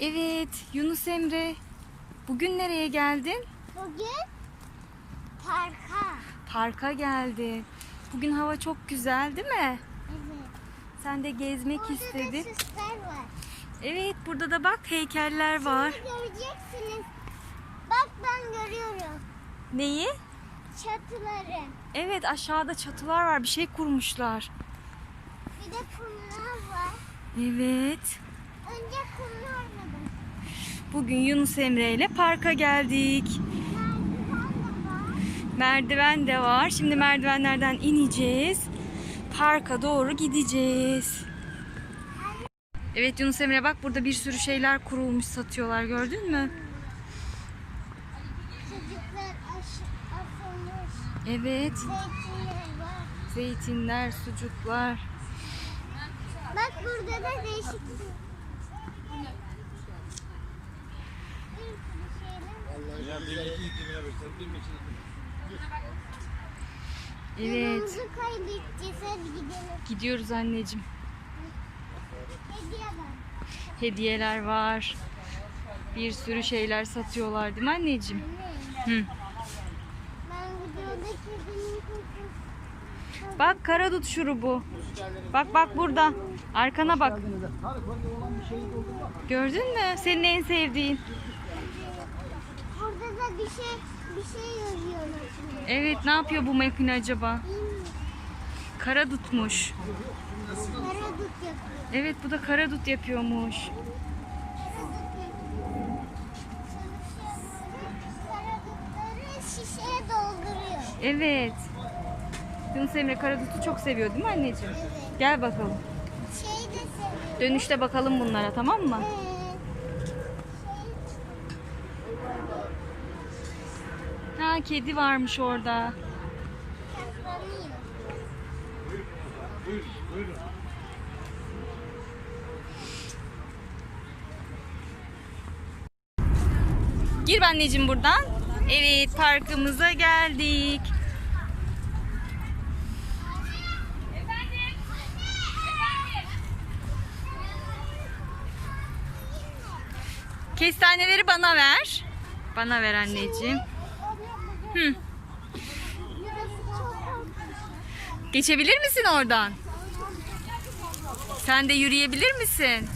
Evet Yunus Emre. Bugün nereye geldin? Bugün parka. Parka geldin. Bugün hava çok güzel değil mi? Evet. Sen de gezmek Burada istedin. da süsler var. Evet burada da bak heykeller var. Şimdi göreceksiniz. Bak ben görüyorum. Neyi? Çatıları. Evet aşağıda çatılar var. Bir şey kurmuşlar. Bir de kumlar var. Evet. Önce kum görmedim. Bugün Yunus Emre ile parka geldik. Merdiven de var. Merdiven de var. Şimdi merdivenlerden ineceğiz. Parka doğru gideceğiz. Evet Yunus Emre bak burada bir sürü şeyler kurulmuş satıyorlar gördün mü? Çocuklar asılmış. Evet. Zeytinler var. Zeytinler, sucuklar. Bak burada da değişik bir bir şeyler var. Evet. Gidiyoruz anneciğim. Hediyeler var. Bir sürü şeyler satıyorlar değil mi anneciğim? Ne? Hı. Bak karadut şurubu. Bak bak burada. Arkana bak. Gördün mü? Senin en sevdiğin. Burada da bir şey bir şey yazıyor. makine. Evet ne yapıyor bu makine acaba? Bilmiyorum. Karadutmuş. Karadut yapıyor. Evet bu da karadut yapıyormuş. Karadutları şişeye dolduruyor. Evet. Yunus Emre karadutu çok seviyor değil mi anneciğim? Evet. Gel bakalım. Şey de seviyor. Dönüşte bakalım bunlara tamam mı? Ee, Ha kedi varmış orada. Gir anneciğim buradan. Evet parkımıza geldik. Kestaneleri bana ver. Bana ver anneciğim. Geçebilir misin oradan? Sen de yürüyebilir misin?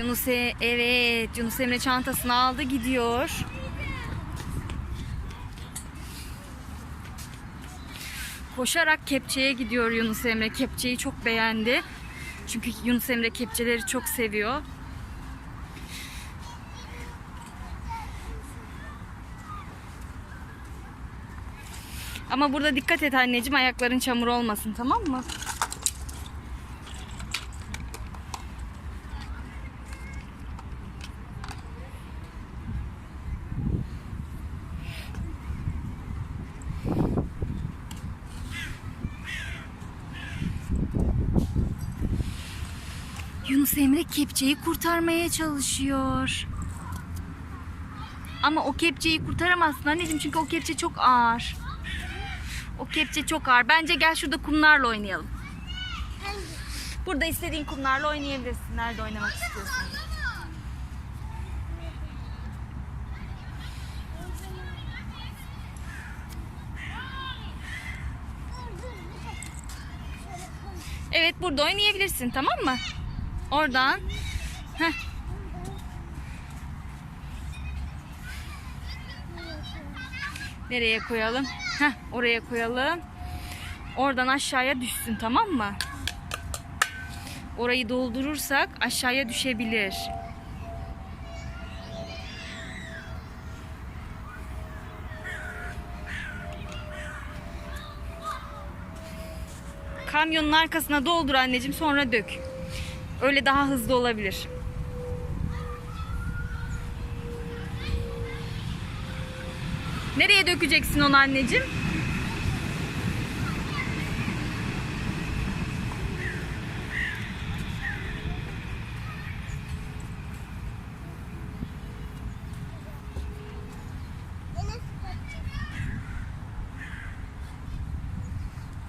Yunus E- evet Yunus Emre çantasını aldı gidiyor. Koşarak kepçeye gidiyor Yunus Emre. Kepçeyi çok beğendi. Çünkü Yunus Emre kepçeleri çok seviyor. Ama burada dikkat et anneciğim ayakların çamur olmasın tamam mı? Yunus Emre kepçeyi kurtarmaya çalışıyor. Ama o kepçeyi kurtaramazsın anneciğim çünkü o kepçe çok ağır. O kepçe çok ağır. Bence gel şurada kumlarla oynayalım. Burada istediğin kumlarla oynayabilirsin. Nerede oynamak istiyorsan. Evet burada oynayabilirsin tamam mı? Oradan. Heh. Nereye koyalım? Heh, oraya koyalım. Oradan aşağıya düşsün tamam mı? Orayı doldurursak aşağıya düşebilir. Kamyonun arkasına doldur anneciğim sonra dök. Öyle daha hızlı olabilir. Nereye dökeceksin onu anneciğim?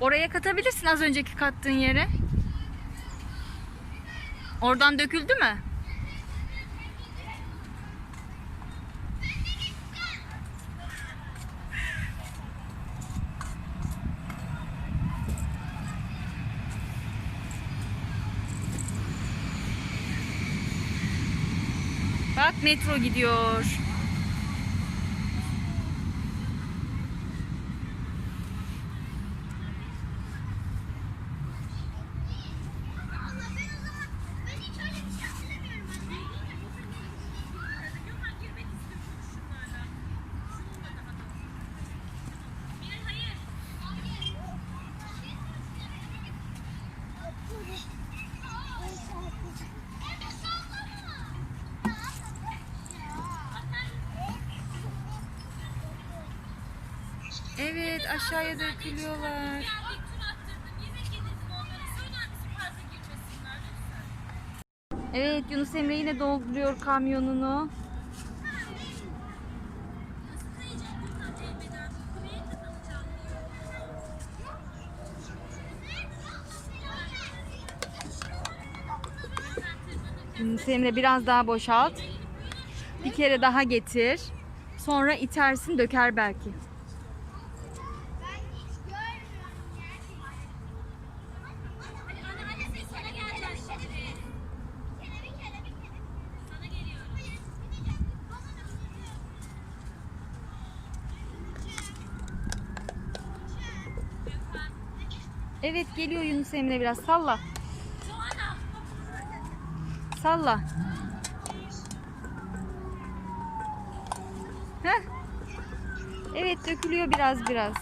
Oraya katabilirsin az önceki kattığın yere. Oradan döküldü mü? Bak metro gidiyor. Evet aşağıya dökülüyorlar. Evet Yunus Emre yine dolduruyor kamyonunu. Yunus Emre biraz daha boşalt. Bir kere daha getir. Sonra itersin döker belki. Evet geliyor Yunus Emre biraz salla. Salla. Heh. Evet dökülüyor biraz biraz.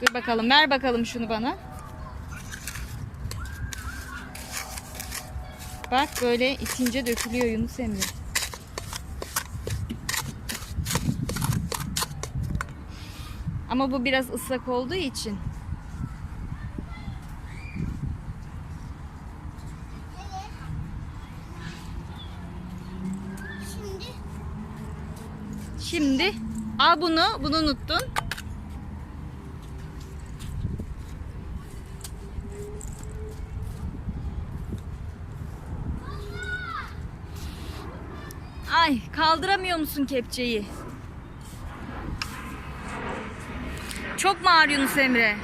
Dur bakalım ver bakalım şunu bana. Bak böyle itince dökülüyor Yunus Emre. Ama bu biraz ıslak olduğu için. Şimdi al bunu, bunu unuttun. Ay kaldıramıyor musun kepçeyi? Çok mu Yunus Emre?